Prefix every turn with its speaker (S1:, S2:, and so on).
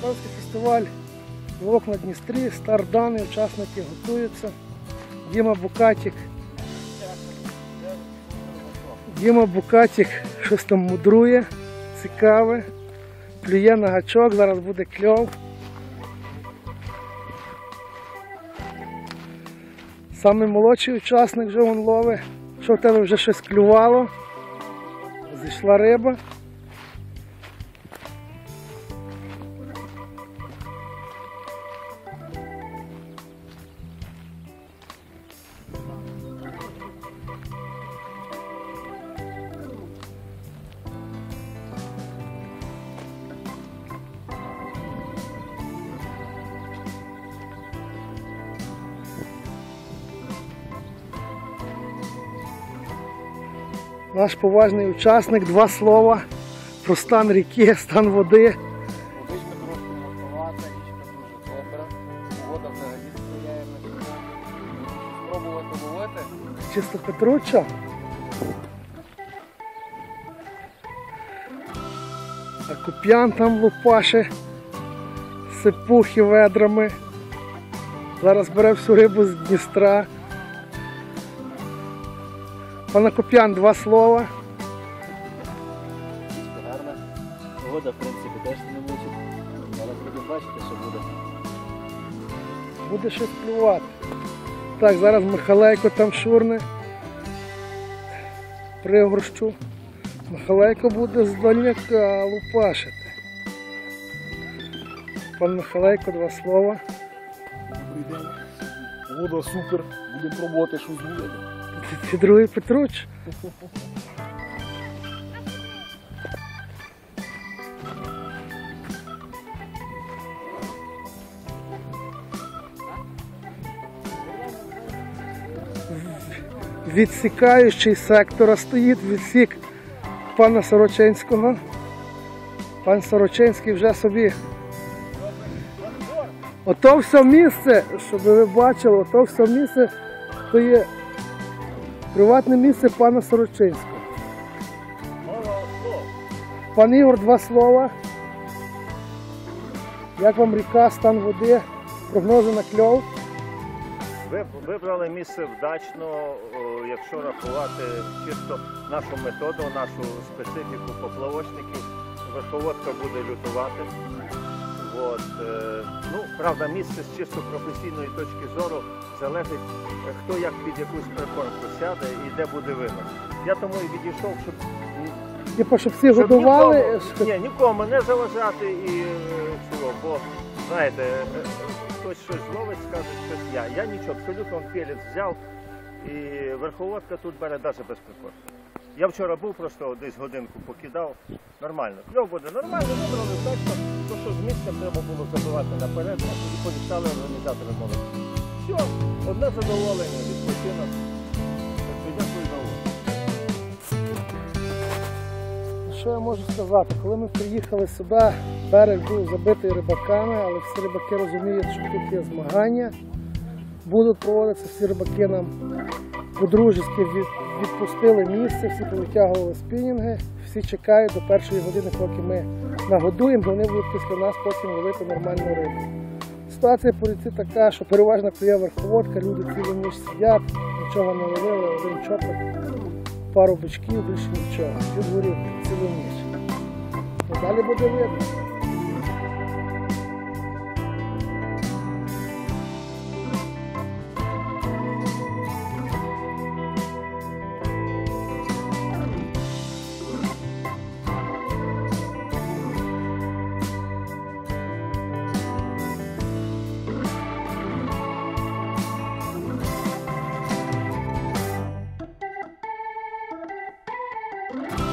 S1: Полтавський фестиваль Вовк на Дністрі, Стардани, учасники готуються. Діма Букатік. Діма Букатік щось там мудрує, цікаве. Плює на гачок, зараз буде кльов. Самий молодший учасник вже вон ловить. Що в тебе вже щось клювало? Зійшла риба. Наш поважний учасник, два слова про стан ріки, стан води.
S2: Водичка трошки морковата, річка дуже добра. Вода взагалі сприяє на Спробувати ловити.
S1: Чисто Петруча. А куп'ян там лупаше, сипухи ведрами. Зараз бере всю рибу з Дністра. Пане Куп'ян, два слова.
S2: Річка гарна. Вода, в принципі, теж не мучить. Зараз будемо бачити, що буде.
S1: Буде щось плювати. Так, зараз Михалейко там шурне. Пригорщу. Михалейко буде з дальняка лупашити. Пан Михалейко, два слова.
S3: Добрий день. Вода супер. Будемо пробувати щось зловити.
S1: Це другий Петруч. Відсікаючий сектора стоїть відсік пана Сорочинського. Пан Сорочинський вже собі. Ото все місце, щоб ви бачили, ото все місце, то Приватне місце пана Сорочинського. Пан Ігор, два слова. Як вам ріка, стан води, прогнози на кльов?
S4: Ви вибрали місце вдачно, якщо рахувати чисто нашу методу, нашу специфіку поплавочників, верховодка буде лютувати. От, е, ну, правда, місце з чисто професійної точки зору залежить, е, хто як під якусь прикормку сяде і де буде винос. Я тому і відійшов, щоб,
S1: Типу, щоб всі
S4: щоб
S1: годували.
S4: нікому, ні, нікому не заважати і е, цього, бо знаєте, хтось щось зловить, скаже щось я. Я нічого, абсолютно філіс взяв і верховодка тут бере навіть без прикормки. Я вчора був просто десь годинку покидав. Нормально. Кльов буде нормально, вибрали точно. То, що з місцем треба було забивати наперед, і політали організатори молодці. Все, одне задоволення, відпочинок. Дякую за увагу.
S1: Що я можу сказати? Коли ми приїхали сюди, берег був забитий рибаками, але всі рибаки розуміють, що тут є змагання. Будуть проводитися, всі рибаки нам від- відпустили місце, всі повитягували спінінги, всі чекають до першої години, поки ми нагодуємо, вони будуть після нас потім ловити нормальну рибу. Ситуація по ріці така, що переважно клює верховодка, люди цілу ніч сидять, нічого не ловили, один чопик, пару бичків, більше нічого. Під горів цілу ніч. Далі буде видно. Bye.